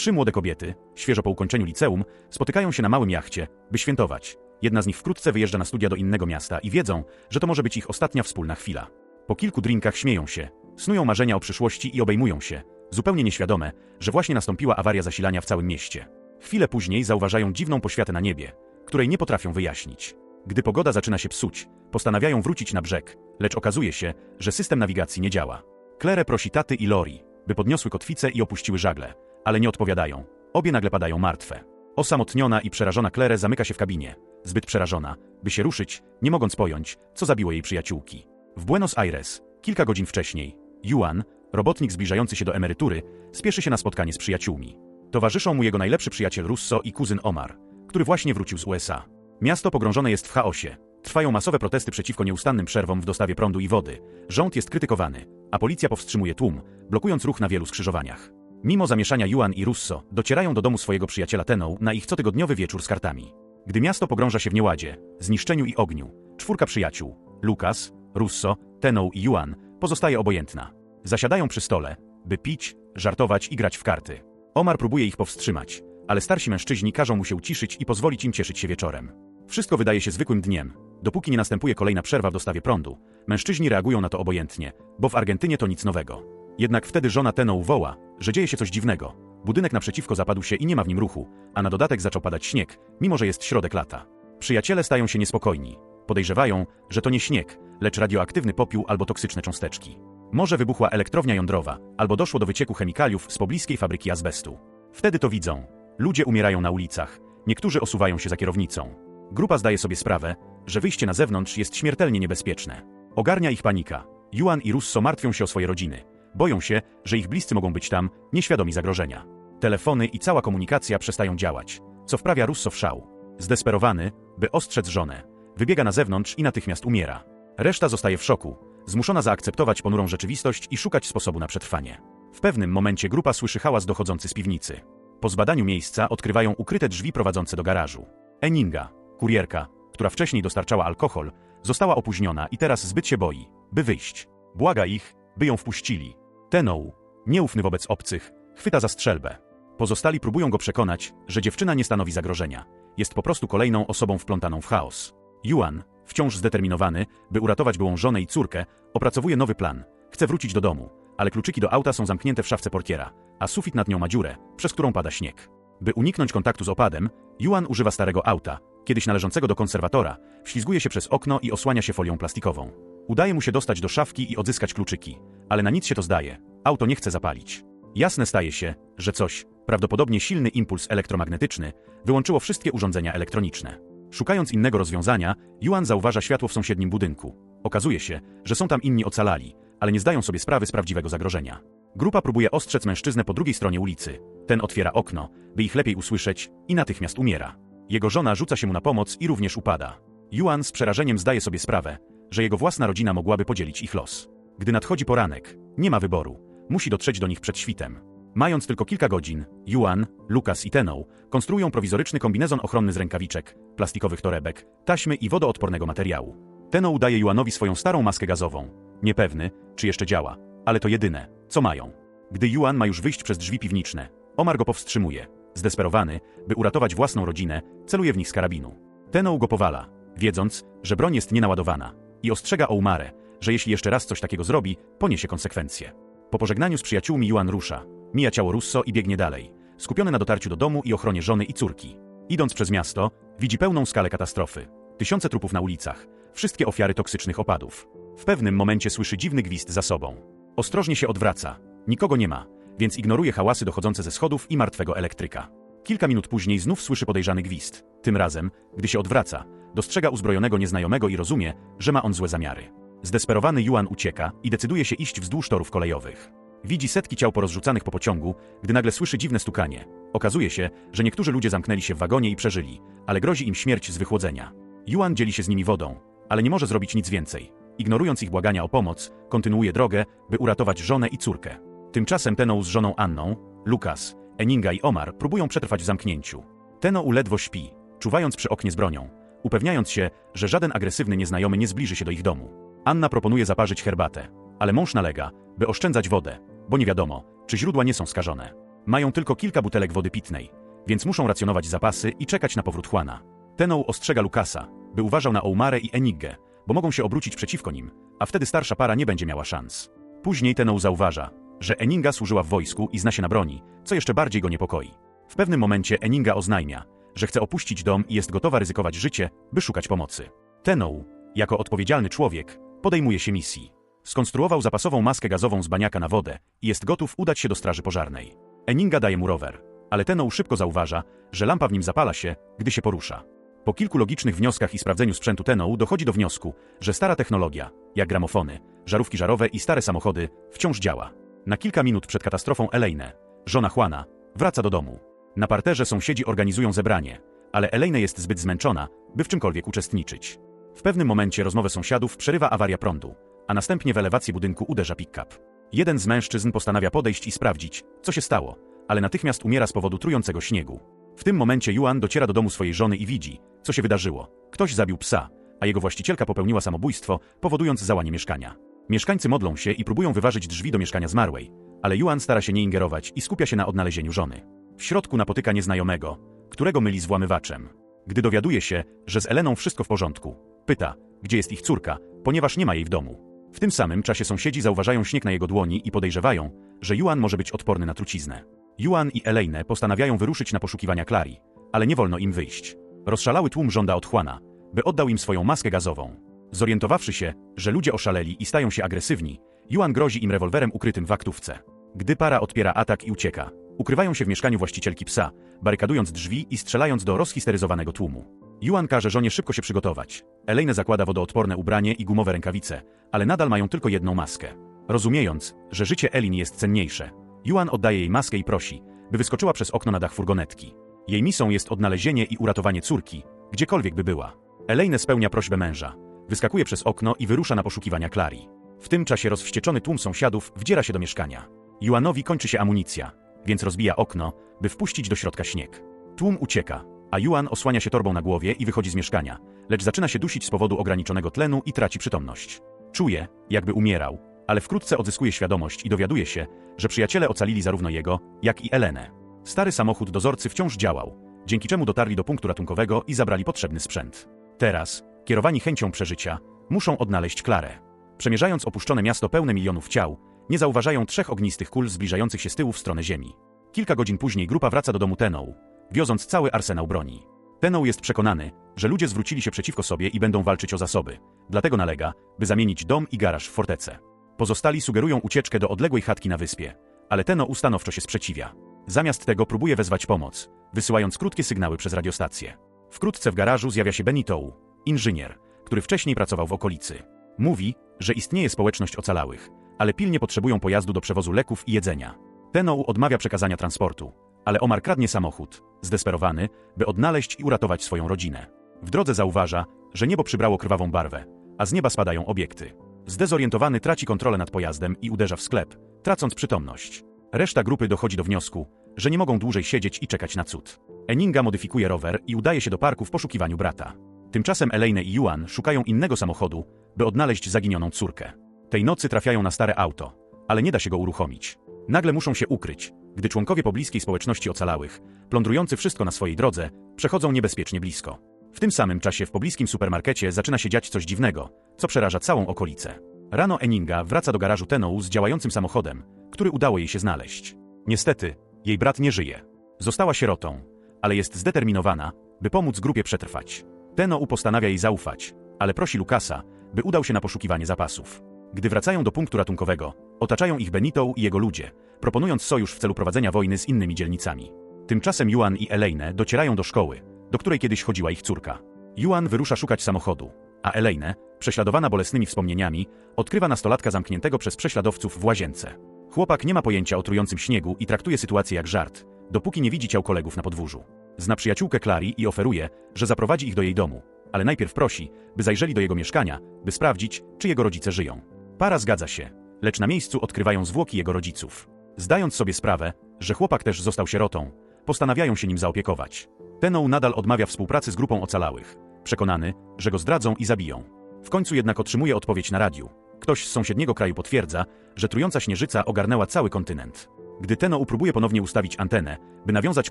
Trzy młode kobiety, świeżo po ukończeniu liceum, spotykają się na małym jachcie, by świętować. Jedna z nich wkrótce wyjeżdża na studia do innego miasta i wiedzą, że to może być ich ostatnia wspólna chwila. Po kilku drinkach śmieją się, snują marzenia o przyszłości i obejmują się, zupełnie nieświadome, że właśnie nastąpiła awaria zasilania w całym mieście. Chwilę później zauważają dziwną poświatę na niebie, której nie potrafią wyjaśnić. Gdy pogoda zaczyna się psuć, postanawiają wrócić na brzeg, lecz okazuje się, że system nawigacji nie działa. Claire prosi taty i Lori, by podniosły kotwicę i opuściły żagle, ale nie odpowiadają. Obie nagle padają martwe. Osamotniona i przerażona Claire zamyka się w kabinie, zbyt przerażona, by się ruszyć, nie mogąc pojąć, co zabiło jej przyjaciółki. W Buenos Aires, kilka godzin wcześniej, Juan, robotnik zbliżający się do emerytury, spieszy się na spotkanie z przyjaciółmi. Towarzyszą mu jego najlepszy przyjaciel Russo i kuzyn Omar, który właśnie wrócił z USA. Miasto pogrążone jest w chaosie. Trwają masowe protesty przeciwko nieustannym przerwom w dostawie prądu i wody. Rząd jest krytykowany, a policja powstrzymuje tłum, blokując ruch na wielu skrzyżowaniach. Mimo zamieszania Juan i Russo, docierają do domu swojego przyjaciela Teną na ich cotygodniowy wieczór z kartami. Gdy miasto pogrąża się w nieładzie, zniszczeniu i ogniu, czwórka przyjaciół, Lucas, Russo, Teną i Juan, pozostaje obojętna. Zasiadają przy stole, by pić, żartować i grać w karty. Omar próbuje ich powstrzymać, ale starsi mężczyźni każą mu się uciszyć i pozwolić im cieszyć się wieczorem. Wszystko wydaje się zwykłym dniem, dopóki nie następuje kolejna przerwa w dostawie prądu. Mężczyźni reagują na to obojętnie, bo w Argentynie to nic nowego. Jednak wtedy żona Teną woła, że dzieje się coś dziwnego. Budynek naprzeciwko zapadł się i nie ma w nim ruchu, a na dodatek zaczął padać śnieg, mimo że jest środek lata. Przyjaciele stają się niespokojni. Podejrzewają, że to nie śnieg, lecz radioaktywny popiół albo toksyczne cząsteczki. Może wybuchła elektrownia jądrowa, albo doszło do wycieku chemikaliów z pobliskiej fabryki azbestu. Wtedy to widzą. Ludzie umierają na ulicach, niektórzy osuwają się za kierownicą. Grupa zdaje sobie sprawę, że wyjście na zewnątrz jest śmiertelnie niebezpieczne. Ogarnia ich panika. Juan i Russo martwią się o swoje rodziny. Boją się, że ich bliscy mogą być tam, nieświadomi zagrożenia. Telefony i cała komunikacja przestają działać, co wprawia Russo w szał. Zdesperowany, by ostrzec żonę, wybiega na zewnątrz i natychmiast umiera. Reszta zostaje w szoku, zmuszona zaakceptować ponurą rzeczywistość i szukać sposobu na przetrwanie. W pewnym momencie grupa słyszy hałas dochodzący z piwnicy. Po zbadaniu miejsca odkrywają ukryte drzwi prowadzące do garażu. Eninga, kurierka, która wcześniej dostarczała alkohol, została opóźniona i teraz zbyt się boi, by wyjść. Błaga ich, by ją wpuścili. Tenou, nieufny wobec obcych, chwyta za strzelbę. Pozostali próbują go przekonać, że dziewczyna nie stanowi zagrożenia. Jest po prostu kolejną osobą wplątaną w chaos. Yuan, wciąż zdeterminowany, by uratować byłą żonę i córkę, opracowuje nowy plan. Chce wrócić do domu, ale kluczyki do auta są zamknięte w szafce portiera, a sufit nad nią ma dziurę, przez którą pada śnieg. By uniknąć kontaktu z opadem, Yuan używa starego auta, kiedyś należącego do konserwatora, wślizguje się przez okno i osłania się folią plastikową. Udaje mu się dostać do szafki i odzyskać kluczyki, ale na nic się to zdaje. Auto nie chce zapalić. Jasne staje się, że coś, prawdopodobnie silny impuls elektromagnetyczny, wyłączyło wszystkie urządzenia elektroniczne. Szukając innego rozwiązania, Yuan zauważa światło w sąsiednim budynku. Okazuje się, że są tam inni ocalali, ale nie zdają sobie sprawy z prawdziwego zagrożenia. Grupa próbuje ostrzec mężczyznę po drugiej stronie ulicy. Ten otwiera okno, by ich lepiej usłyszeć, i natychmiast umiera. Jego żona rzuca się mu na pomoc i również upada. Yuan z przerażeniem zdaje sobie sprawę, że jego własna rodzina mogłaby podzielić ich los. Gdy nadchodzi poranek, nie ma wyboru. Musi dotrzeć do nich przed świtem. Mając tylko kilka godzin, Yuan, Lucas i Teną konstruują prowizoryczny kombinezon ochronny z rękawiczek, plastikowych torebek, taśmy i wodoodpornego materiału. Teną daje Yuanowi swoją starą maskę gazową. Niepewny, czy jeszcze działa, ale to jedyne, co mają. Gdy Yuan ma już wyjść przez drzwi piwniczne, Omar go powstrzymuje. Zdesperowany, by uratować własną rodzinę, celuje w nich z karabinu. Teną go powala, wiedząc, że broń jest nienaładowana, i ostrzega Oumarę, że jeśli jeszcze raz coś takiego zrobi, poniesie konsekwencje. Po pożegnaniu z przyjaciółmi Juan rusza, mija ciało Russo i biegnie dalej, skupiony na dotarciu do domu i ochronie żony i córki. Idąc przez miasto, widzi pełną skalę katastrofy. Tysiące trupów na ulicach, wszystkie ofiary toksycznych opadów. W pewnym momencie słyszy dziwny gwizd za sobą. Ostrożnie się odwraca. Nikogo nie ma, więc ignoruje hałasy dochodzące ze schodów i martwego elektryka. Kilka minut później znów słyszy podejrzany gwizd. Tym razem, gdy się odwraca, dostrzega uzbrojonego nieznajomego i rozumie, że ma on złe zamiary. Zdesperowany Yuan ucieka i decyduje się iść wzdłuż torów kolejowych. Widzi setki ciał porozrzucanych po pociągu, gdy nagle słyszy dziwne stukanie. Okazuje się, że niektórzy ludzie zamknęli się w wagonie i przeżyli, ale grozi im śmierć z wychłodzenia. Yuan dzieli się z nimi wodą, ale nie może zrobić nic więcej. Ignorując ich błagania o pomoc, kontynuuje drogę, by uratować żonę i córkę. Tymczasem Teną z żoną Anną, Lukas, Eninga i Omar próbują przetrwać w zamknięciu. Teno ledwo śpi, czuwając przy oknie z bronią, upewniając się, że żaden agresywny nieznajomy nie zbliży się do ich domu. Anna proponuje zaparzyć herbatę, ale mąż nalega, by oszczędzać wodę, bo nie wiadomo, czy źródła nie są skażone. Mają tylko kilka butelek wody pitnej, więc muszą racjonować zapasy i czekać na powrót Juana. Teną ostrzega Lukasa, by uważał na Oumarę i Enigę, bo mogą się obrócić przeciwko nim, a wtedy starsza para nie będzie miała szans. Później Teną zauważa, że Eninga służyła w wojsku i zna się na broni, co jeszcze bardziej go niepokoi. W pewnym momencie Eninga oznajmia, że chce opuścić dom i jest gotowa ryzykować życie, by szukać pomocy. Tenou, jako odpowiedzialny człowiek, podejmuje się misji. Skonstruował zapasową maskę gazową z baniaka na wodę i jest gotów udać się do straży pożarnej. Eninga daje mu rower, ale Tenou szybko zauważa, że lampa w nim zapala się, gdy się porusza. Po kilku logicznych wnioskach i sprawdzeniu sprzętu Tenou dochodzi do wniosku, że stara technologia, jak gramofony, żarówki żarowe i stare samochody, wciąż działa. Na kilka minut przed katastrofą Elaine, żona Juana, wraca do domu. Na parterze sąsiedzi organizują zebranie, ale Elaine jest zbyt zmęczona, by w czymkolwiek uczestniczyć. W pewnym momencie rozmowę sąsiadów przerywa awaria prądu, a następnie w elewację budynku uderza pick-up. Jeden z mężczyzn postanawia podejść i sprawdzić, co się stało, ale natychmiast umiera z powodu trującego śniegu. W tym momencie Yuan dociera do domu swojej żony i widzi, co się wydarzyło. Ktoś zabił psa, a jego właścicielka popełniła samobójstwo, powodując załanie mieszkania. Mieszkańcy modlą się i próbują wyważyć drzwi do mieszkania zmarłej, ale Yuan stara się nie ingerować i skupia się na odnalezieniu żony. W środku napotyka nieznajomego, którego myli z włamywaczem. Gdy dowiaduje się, że z Eleną wszystko w porządku, pyta, gdzie jest ich córka, ponieważ nie ma jej w domu. W tym samym czasie sąsiedzi zauważają śnieg na jego dłoni i podejrzewają, że Yuan może być odporny na truciznę. Yuan i Elaine postanawiają wyruszyć na poszukiwania Clary, ale nie wolno im wyjść. Rozszalały tłum żąda od Juana, by oddał im swoją maskę gazową. Zorientowawszy się, że ludzie oszaleli i stają się agresywni, Yuan grozi im rewolwerem ukrytym w aktówce. Gdy para odpiera atak i ucieka, ukrywają się w mieszkaniu właścicielki psa, barykadując drzwi i strzelając do rozhisteryzowanego tłumu. Yuan każe żonie szybko się przygotować. Elaine zakłada wodoodporne ubranie i gumowe rękawice, ale nadal mają tylko jedną maskę. Rozumiejąc, że życie Elin jest cenniejsze, Yuan oddaje jej maskę i prosi, by wyskoczyła przez okno na dach furgonetki. Jej misją jest odnalezienie i uratowanie córki, gdziekolwiek by była. Elaine spełnia prośbę męża. Wyskakuje przez okno i wyrusza na poszukiwania Clary. W tym czasie rozwścieczony tłum sąsiadów wdziera się do mieszkania. Yuanowi kończy się amunicja, więc rozbija okno, by wpuścić do środka śnieg. Tłum ucieka, a Yuan osłania się torbą na głowie i wychodzi z mieszkania, lecz zaczyna się dusić z powodu ograniczonego tlenu i traci przytomność. Czuje, jakby umierał, ale wkrótce odzyskuje świadomość i dowiaduje się, że przyjaciele ocalili zarówno jego, jak i Elenę. Stary samochód dozorcy wciąż działał, dzięki czemu dotarli do punktu ratunkowego i zabrali potrzebny sprzęt. Teraz, kierowani chęcią przeżycia, muszą odnaleźć Klarę. Przemierzając opuszczone miasto pełne milionów ciał, nie zauważają trzech ognistych kul zbliżających się z tyłu w stronę ziemi. Kilka godzin później grupa wraca do domu Teną, wioząc cały arsenał broni. Teną jest przekonany, że ludzie zwrócili się przeciwko sobie i będą walczyć o zasoby. Dlatego nalega, by zamienić dom i garaż w fortecę. Pozostali sugerują ucieczkę do odległej chatki na wyspie, ale Teno ustanowczo się sprzeciwia. Zamiast tego próbuje wezwać pomoc, wysyłając krótkie sygnały przez radiostację. Wkrótce w garażu zjawia się Benito, inżynier, który wcześniej pracował w okolicy. Mówi, że istnieje społeczność ocalałych, ale pilnie potrzebują pojazdu do przewozu leków i jedzenia. Tenou odmawia przekazania transportu, ale Omar kradnie samochód, zdesperowany, by odnaleźć i uratować swoją rodzinę. W drodze zauważa, że niebo przybrało krwawą barwę, a z nieba spadają obiekty. Zdezorientowany traci kontrolę nad pojazdem i uderza w sklep, tracąc przytomność. Reszta grupy dochodzi do wniosku, że nie mogą dłużej siedzieć i czekać na cud. Eninga modyfikuje rower i udaje się do parku w poszukiwaniu brata. Tymczasem Elaine i Yuan szukają innego samochodu, by odnaleźć zaginioną córkę. Tej nocy trafiają na stare auto, ale nie da się go uruchomić. Nagle muszą się ukryć, gdy członkowie pobliskiej społeczności ocalałych, plądrujący wszystko na swojej drodze, przechodzą niebezpiecznie blisko. W tym samym czasie w pobliskim supermarkecie zaczyna się dziać coś dziwnego, co przeraża całą okolicę. Rano Eninga wraca do garażu Tenou z działającym samochodem, który udało jej się znaleźć. Niestety, jej brat nie żyje. Została sierotą, ale jest zdeterminowana, by pomóc grupie przetrwać. Tenou postanawia jej zaufać, ale prosi Lukasa, by udał się na poszukiwanie zapasów. Gdy wracają do punktu ratunkowego, otaczają ich Benito i jego ludzie, proponując sojusz w celu prowadzenia wojny z innymi dzielnicami. Tymczasem Yuan i Elaine docierają do szkoły, do której kiedyś chodziła ich córka. Yuan wyrusza szukać samochodu, a Elaine, prześladowana bolesnymi wspomnieniami, odkrywa nastolatka zamkniętego przez prześladowców w łazience. Chłopak nie ma pojęcia o trującym śniegu i traktuje sytuację jak żart, dopóki nie widzi ciał kolegów na podwórzu. Zna przyjaciółkę Clary i oferuje, że zaprowadzi ich do jej domu, ale najpierw prosi, by zajrzeli do jego mieszkania, by sprawdzić, czy jego rodzice żyją. Para zgadza się, lecz na miejscu odkrywają zwłoki jego rodziców. Zdając sobie sprawę, że chłopak też został sierotą, postanawiają się nim zaopiekować. Teną nadal odmawia współpracy z grupą ocalałych, przekonany, że go zdradzą i zabiją. W końcu jednak otrzymuje odpowiedź na radiu. Ktoś z sąsiedniego kraju potwierdza, że trująca śnieżyca ogarnęła cały kontynent. Gdy Teno próbuje ponownie ustawić antenę, by nawiązać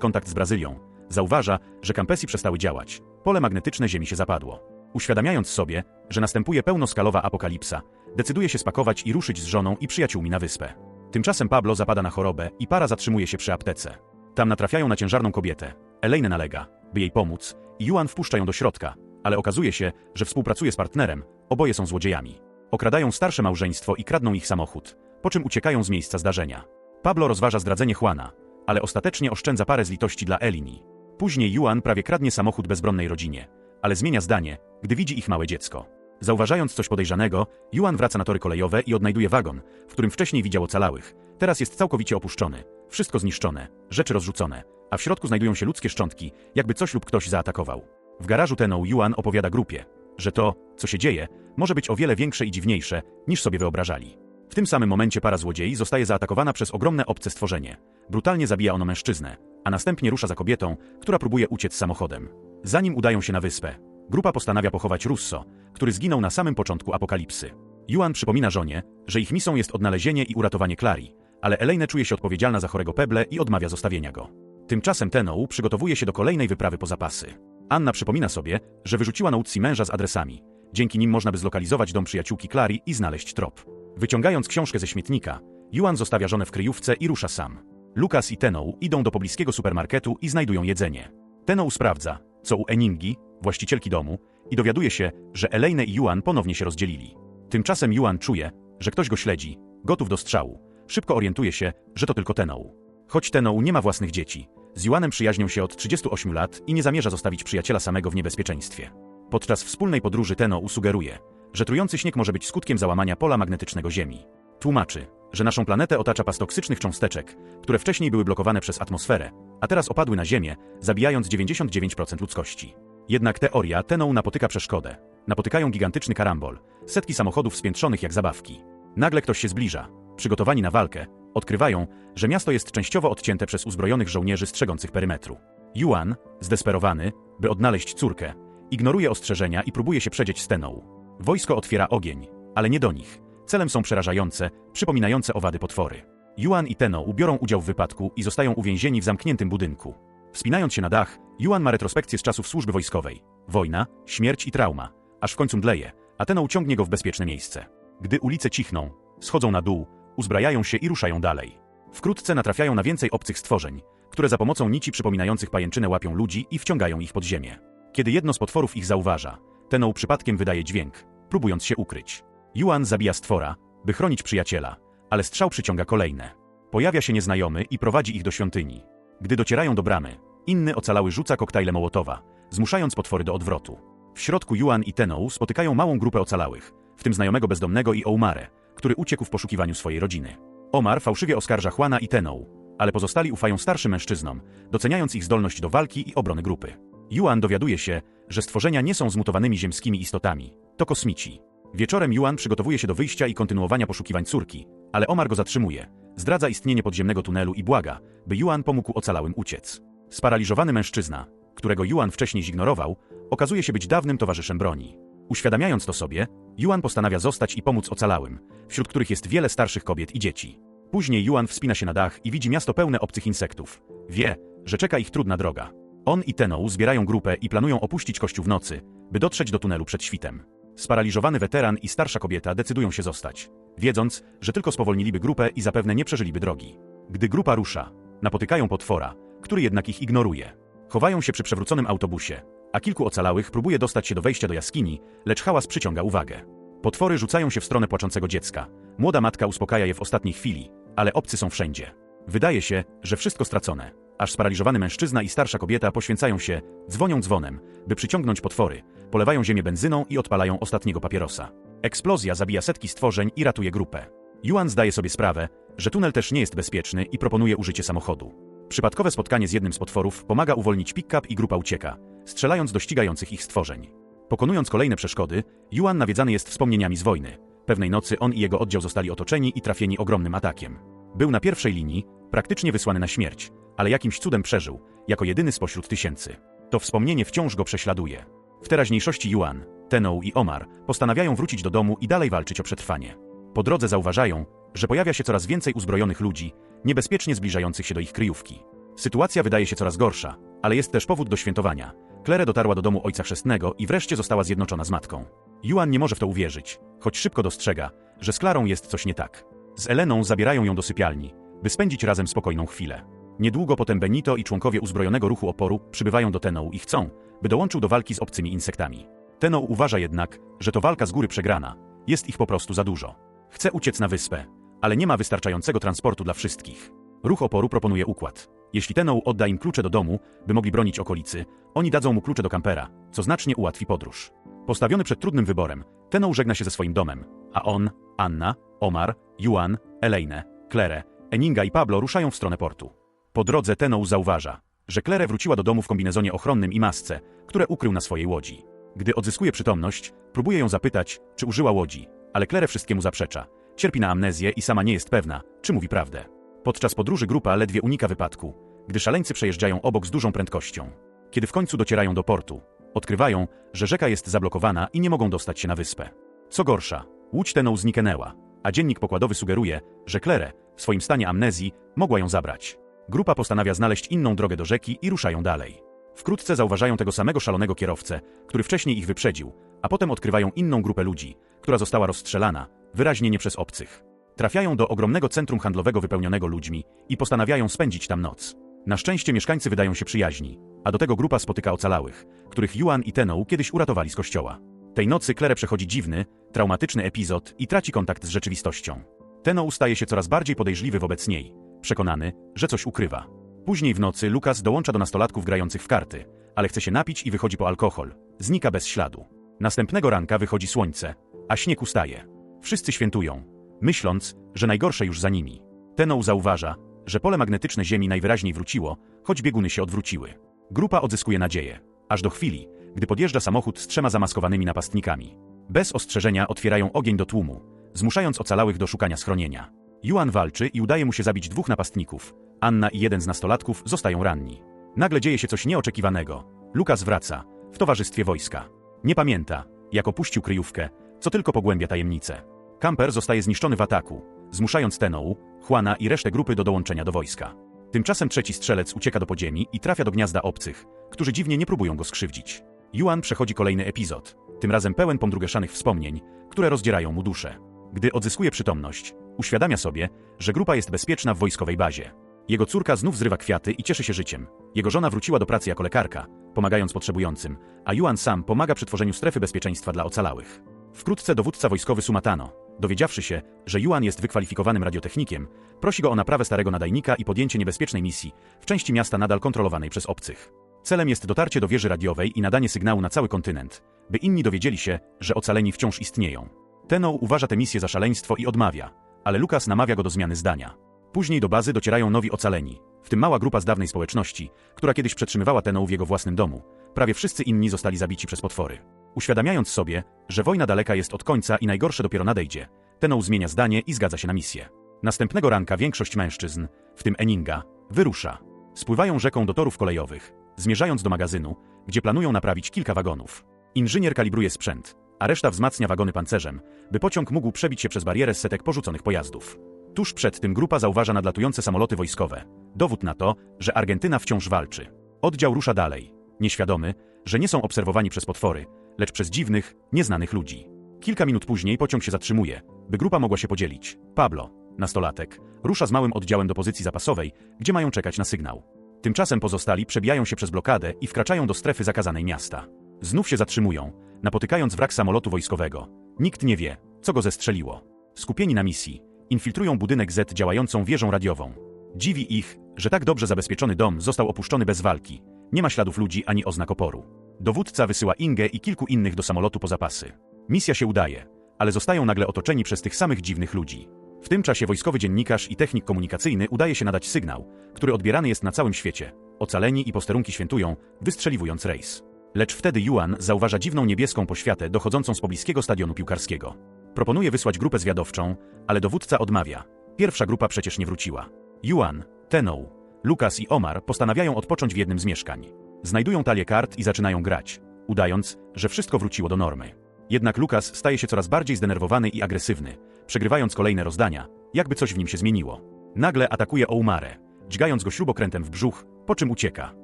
kontakt z Brazylią, zauważa, że kampesy przestały działać. Pole magnetyczne Ziemi się zapadło. Uświadamiając sobie, że następuje pełnoskalowa apokalipsa, decyduje się spakować i ruszyć z żoną i przyjaciółmi na wyspę. Tymczasem Pablo zapada na chorobę i para zatrzymuje się przy aptece. Tam natrafiają na ciężarną kobietę. Elaine nalega, by jej pomóc, i Juan wpuszcza ją do środka, ale okazuje się, że współpracuje z partnerem, oboje są złodziejami. Okradają starsze małżeństwo i kradną ich samochód, po czym uciekają z miejsca zdarzenia. Pablo rozważa zdradzenie Juana, ale ostatecznie oszczędza parę z litości dla Elini. Później Juan prawie kradnie samochód bezbronnej rodzinie, ale zmienia zdanie, gdy widzi ich małe dziecko. Zauważając coś podejrzanego, Juan wraca na tory kolejowe i odnajduje wagon, w którym wcześniej widział ocalałych. Teraz jest całkowicie opuszczony, wszystko zniszczone, rzeczy rozrzucone, a w środku znajdują się ludzkie szczątki, jakby coś lub ktoś zaatakował. W garażu Teną Juan opowiada grupie, że to, co się dzieje, może być o wiele większe i dziwniejsze, niż sobie wyobrażali. W tym samym momencie para złodziei zostaje zaatakowana przez ogromne obce stworzenie. Brutalnie zabija ono mężczyznę, a następnie rusza za kobietą, która próbuje uciec samochodem. Zanim udają się na wyspę, grupa postanawia pochować Russo, który zginął na samym początku apokalipsy. Juan przypomina żonie, że ich misją jest odnalezienie i uratowanie Clary, ale Elaine czuje się odpowiedzialna za chorego Peble i odmawia zostawienia go. Tymczasem Tenou przygotowuje się do kolejnej wyprawy po zapasy. Anna przypomina sobie, że wyrzuciła na Utsi męża z adresami. Dzięki nim można by zlokalizować dom przyjaciółki Clary i znaleźć trop. Wyciągając książkę ze śmietnika, Juan zostawia żonę w kryjówce i rusza sam. Lukas i Tenou idą do pobliskiego supermarketu i znajdują jedzenie. Tenou sprawdza, co u Eningi, właścicielki domu, i dowiaduje się, że Elaine i Juan ponownie się rozdzielili. Tymczasem Juan czuje, że ktoś go śledzi, gotów do strzału. Szybko orientuje się, że to tylko Tenou. Choć Tenou nie ma własnych dzieci, z Juanem przyjaźnią się od 38 lat i nie zamierza zostawić przyjaciela samego w niebezpieczeństwie. Podczas wspólnej podróży Tenou sugeruje, że trujący śnieg może być skutkiem załamania pola magnetycznego Ziemi. Tłumaczy, że naszą planetę otacza pas toksycznych cząsteczek, które wcześniej były blokowane przez atmosferę, a teraz opadły na Ziemię, zabijając 99% ludzkości. Jednak teoria Teną napotyka przeszkodę. Napotykają gigantyczny karambol, setki samochodów spiętrzonych jak zabawki. Nagle ktoś się zbliża. Przygotowani na walkę, odkrywają, że miasto jest częściowo odcięte przez uzbrojonych żołnierzy strzegących perymetru. Yuan, zdesperowany, by odnaleźć córkę, ignoruje ostrzeżenia i próbuje się przedzieć z Teną. Wojsko otwiera ogień, ale nie do nich. Celem są przerażające, przypominające owady potwory. Yuan i Teno ubiorą udział w wypadku i zostają uwięzieni w zamkniętym budynku. Wspinając się na dach, Yuan ma retrospekcję z czasów służby wojskowej. Wojna, śmierć i trauma. Aż w końcu mdleje, a Teno uciągnie go w bezpieczne miejsce. Gdy ulice cichną, schodzą na dół, uzbrajają się i ruszają dalej. Wkrótce natrafiają na więcej obcych stworzeń, które za pomocą nici przypominających pajęczynę łapią ludzi i wciągają ich pod ziemię. Kiedy jedno z potworów ich zauważa, Teno przypadkiem wydaje dźwięk, próbując się ukryć. Yuan zabija stwora, by chronić przyjaciela, ale strzał przyciąga kolejne. Pojawia się nieznajomy i prowadzi ich do świątyni. Gdy docierają do bramy, inny ocalały rzuca koktajle Mołotowa, zmuszając potwory do odwrotu. W środku Yuan i Tenou spotykają małą grupę ocalałych, w tym znajomego bezdomnego i Oumare, który uciekł w poszukiwaniu swojej rodziny. Omar fałszywie oskarża Juana i Tenou, ale pozostali ufają starszym mężczyznom, doceniając ich zdolność do walki i obrony grupy. Yuan dowiaduje się, że stworzenia nie są zmutowanymi ziemskimi istotami, to kosmici. Wieczorem Yuan przygotowuje się do wyjścia i kontynuowania poszukiwań córki, ale Omar go zatrzymuje. Zdradza istnienie podziemnego tunelu i błaga, by Yuan pomógł ocalałym uciec. Sparaliżowany mężczyzna, którego Yuan wcześniej zignorował, okazuje się być dawnym towarzyszem broni. Uświadamiając to sobie, Yuan postanawia zostać i pomóc ocalałym, wśród których jest wiele starszych kobiet i dzieci. Później Yuan wspina się na dach i widzi miasto pełne obcych insektów. Wie, że czeka ich trudna droga. On i Tenou zbierają grupę i planują opuścić kościół w nocy, by dotrzeć do tunelu przed świtem. Sparaliżowany weteran i starsza kobieta decydują się zostać, wiedząc, że tylko spowolniliby grupę i zapewne nie przeżyliby drogi. Gdy grupa rusza, napotykają potwora, który jednak ich ignoruje. Chowają się przy przewróconym autobusie, a kilku ocalałych próbuje dostać się do wejścia do jaskini, lecz hałas przyciąga uwagę. Potwory rzucają się w stronę płaczącego dziecka. Młoda matka uspokaja je w ostatniej chwili, ale obcy są wszędzie. Wydaje się, że wszystko stracone, aż sparaliżowany mężczyzna i starsza kobieta poświęcają się, dzwonią dzwonem, by przyciągnąć potwory, polewają ziemię benzyną i odpalają ostatniego papierosa. Eksplozja zabija setki stworzeń i ratuje grupę. Yuan zdaje sobie sprawę, że tunel też nie jest bezpieczny i proponuje użycie samochodu. Przypadkowe spotkanie z jednym z potworów pomaga uwolnić pick-up i grupa ucieka, strzelając do ścigających ich stworzeń. Pokonując kolejne przeszkody, Yuan nawiedzany jest wspomnieniami z wojny. Pewnej nocy on i jego oddział zostali otoczeni i trafieni ogromnym atakiem. Był na pierwszej linii, praktycznie wysłany na śmierć, ale jakimś cudem przeżył, jako jedyny spośród tysięcy. To wspomnienie wciąż go prześladuje. W teraźniejszości Yuan, Tenou i Omar postanawiają wrócić do domu i dalej walczyć o przetrwanie. Po drodze zauważają, że pojawia się coraz więcej uzbrojonych ludzi, niebezpiecznie zbliżających się do ich kryjówki. Sytuacja wydaje się coraz gorsza, ale jest też powód do świętowania. Claire dotarła do domu ojca chrzestnego i wreszcie została zjednoczona z matką. Yuan nie może w to uwierzyć, choć szybko dostrzega, że z Klarą jest coś nie tak. Z Eleną zabierają ją do sypialni, by spędzić razem spokojną chwilę. Niedługo potem Benito i członkowie uzbrojonego ruchu oporu przybywają do Tenou i chcą, by dołączył do walki z obcymi insektami. Tenou uważa jednak, że to walka z góry przegrana, jest ich po prostu za dużo. Chce uciec na wyspę, ale nie ma wystarczającego transportu dla wszystkich. Ruch oporu proponuje układ. Jeśli Tenou odda im klucze do domu, by mogli bronić okolicy, oni dadzą mu klucze do kampera, co znacznie ułatwi podróż. Postawiony przed trudnym wyborem, Tenou żegna się ze swoim domem, a on, Anna, Omar, Yuan, Elaine, Claire, Eninga i Pablo ruszają w stronę portu. Po drodze Tenou zauważa, że Claire wróciła do domu w kombinezonie ochronnym i masce, które ukrył na swojej łodzi. Gdy odzyskuje przytomność, próbuje ją zapytać, czy użyła łodzi, ale Claire wszystkiemu zaprzecza. Cierpi na amnezję i sama nie jest pewna, czy mówi prawdę. Podczas podróży grupa ledwie unika wypadku, gdy szaleńcy przejeżdżają obok z dużą prędkością. Kiedy w końcu docierają do portu, odkrywają, że rzeka jest zablokowana i nie mogą dostać się na wyspę. Co gorsza, łódź Tenou zniknęła, a dziennik pokładowy sugeruje, że Claire, w swoim stanie amnezji, mogła ją zabrać. Grupa postanawia znaleźć inną drogę do rzeki i ruszają dalej. Wkrótce zauważają tego samego szalonego kierowcę, który wcześniej ich wyprzedził, a potem odkrywają inną grupę ludzi, która została rozstrzelana, wyraźnie nie przez obcych. Trafiają do ogromnego centrum handlowego wypełnionego ludźmi i postanawiają spędzić tam noc. Na szczęście mieszkańcy wydają się przyjaźni, a do tego grupa spotyka ocalałych, których Yuan i Tenou kiedyś uratowali z kościoła. Tej nocy Claire przechodzi dziwny, traumatyczny epizod i traci kontakt z rzeczywistością. Tenou staje się coraz bardziej podejrzliwy wobec niej, przekonany, że coś ukrywa. Później w nocy Lukas dołącza do nastolatków grających w karty, ale chce się napić i wychodzi po alkohol. Znika bez śladu. Następnego ranka wychodzi słońce, a śnieg ustaje. Wszyscy świętują, myśląc, że najgorsze już za nimi. Tenou zauważa, że pole magnetyczne Ziemi najwyraźniej wróciło, choć bieguny się odwróciły. Grupa odzyskuje nadzieję, aż do chwili, gdy podjeżdża samochód z trzema zamaskowanymi napastnikami. Bez ostrzeżenia otwierają ogień do tłumu, zmuszając ocalałych do szukania schronienia. Yuan walczy i udaje mu się zabić dwóch napastników. Anna i jeden z nastolatków zostają ranni. Nagle dzieje się coś nieoczekiwanego. Lukas wraca, w towarzystwie wojska. Nie pamięta, jak opuścił kryjówkę, co tylko pogłębia tajemnicę. Kamper zostaje zniszczony w ataku, zmuszając Tenou, Juana i resztę grupy do dołączenia do wojska. Tymczasem trzeci strzelec ucieka do podziemi i trafia do gniazda obcych, którzy dziwnie nie próbują go skrzywdzić. Yuan przechodzi kolejny epizod, tym razem pełen pomdrugaszanych wspomnień, które rozdzierają mu duszę. Gdy odzyskuje przytomność, uświadamia sobie, że grupa jest bezpieczna w wojskowej bazie. Jego córka znów zrywa kwiaty i cieszy się życiem. Jego żona wróciła do pracy jako lekarka, pomagając potrzebującym, a Yuan sam pomaga przy tworzeniu strefy bezpieczeństwa dla ocalałych. Wkrótce dowódca wojskowy Sumatano, dowiedziawszy się, że Yuan jest wykwalifikowanym radiotechnikiem, prosi go o naprawę starego nadajnika i podjęcie niebezpiecznej misji w części miasta nadal kontrolowanej przez obcych. Celem jest dotarcie do wieży radiowej i nadanie sygnału na cały kontynent, by inni dowiedzieli się, że ocaleni wciąż istnieją. Tenou uważa tę misję za szaleństwo i odmawia, ale Lukas namawia go do zmiany zdania. Później do bazy docierają nowi ocaleni, w tym mała grupa z dawnej społeczności, która kiedyś przetrzymywała Tenou w jego własnym domu. Prawie wszyscy inni zostali zabici przez potwory. Uświadamiając sobie, że wojna daleka jest od końca i najgorsze dopiero nadejdzie, Tenou zmienia zdanie i zgadza się na misję. Następnego ranka większość mężczyzn, w tym Eninga, wyrusza. Spływają rzeką do torów kolejowych, zmierzając do magazynu, gdzie planują naprawić kilka wagonów. Inżynier kalibruje sprzęt, a reszta wzmacnia wagony pancerzem, by pociąg mógł przebić się przez barierę z setek porzuconych pojazdów. Tuż przed tym grupa zauważa nadlatujące samoloty wojskowe. Dowód na to, że Argentyna wciąż walczy. Oddział rusza dalej, nieświadomy, że nie są obserwowani przez potwory, lecz przez dziwnych, nieznanych ludzi. Kilka minut później pociąg się zatrzymuje, by grupa mogła się podzielić. Pablo, nastolatek, rusza z małym oddziałem do pozycji zapasowej, gdzie mają czekać na sygnał. Tymczasem pozostali przebijają się przez blokadę i wkraczają do strefy zakazanej miasta. Znów się zatrzymują, napotykając wrak samolotu wojskowego. Nikt nie wie, co go zestrzeliło. Skupieni na misji, infiltrują budynek Z działającą wieżą radiową. Dziwi ich, że tak dobrze zabezpieczony dom został opuszczony bez walki. Nie ma śladów ludzi ani oznak oporu. Dowódca wysyła Ingę i kilku innych do samolotu po zapasy. Misja się udaje, ale zostają nagle otoczeni przez tych samych dziwnych ludzi. W tym czasie wojskowy dziennikarz i technik komunikacyjny udaje się nadać sygnał, który odbierany jest na całym świecie. Ocaleni i posterunki świętują, wystrzeliwując rejs. Lecz wtedy Yuan zauważa dziwną niebieską poświatę dochodzącą z pobliskiego stadionu piłkarskiego. Proponuje wysłać grupę zwiadowczą, ale dowódca odmawia. Pierwsza grupa przecież nie wróciła. Yuan, Tenou, Lukas i Omar postanawiają odpocząć w jednym z mieszkań. Znajdują talię kart i zaczynają grać, udając, że wszystko wróciło do normy. Jednak Lukas staje się coraz bardziej zdenerwowany i agresywny, przegrywając kolejne rozdania, jakby coś w nim się zmieniło. Nagle atakuje Oumarę, dźgając go śrubokrętem w brzuch, po czym ucieka.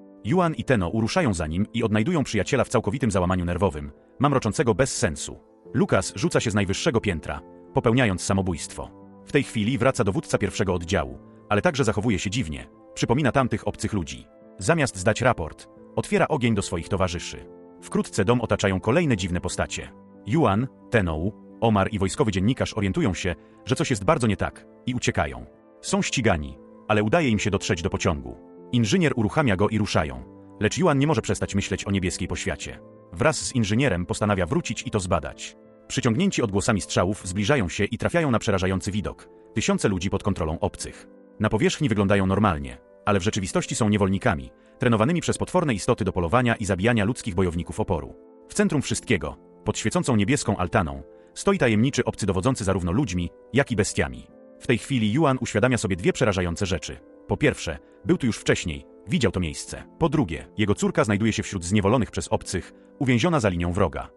Yuan i Teno uruszają za nim i odnajdują przyjaciela w całkowitym załamaniu nerwowym, mamroczącego bez sensu. Lukas rzuca się z najwyższego piętra, popełniając samobójstwo. W tej chwili wraca dowódca pierwszego oddziału, ale także zachowuje się dziwnie, przypomina tamtych obcych ludzi. Zamiast zdać raport, otwiera ogień do swoich towarzyszy. Wkrótce dom otaczają kolejne dziwne postacie. Yuan, Tenou, Omar i wojskowy dziennikarz orientują się, że coś jest bardzo nie tak i uciekają. Są ścigani, ale udaje im się dotrzeć do pociągu. Inżynier uruchamia go i ruszają, lecz Yuan nie może przestać myśleć o niebieskiej poświacie. Wraz z inżynierem postanawia wrócić i to zbadać. Przyciągnięci odgłosami strzałów zbliżają się i trafiają na przerażający widok. Tysiące ludzi pod kontrolą obcych. Na powierzchni wyglądają normalnie, ale w rzeczywistości są niewolnikami, trenowanymi przez potworne istoty do polowania i zabijania ludzkich bojowników oporu. W centrum wszystkiego, pod świecącą niebieską altaną, stoi tajemniczy obcy dowodzący zarówno ludźmi, jak i bestiami. W tej chwili Yuan uświadamia sobie dwie przerażające rzeczy. Po pierwsze, był tu już wcześniej, widział to miejsce. Po drugie, jego córka znajduje się wśród zniewolonych przez obcych, uwięziona za linią wroga.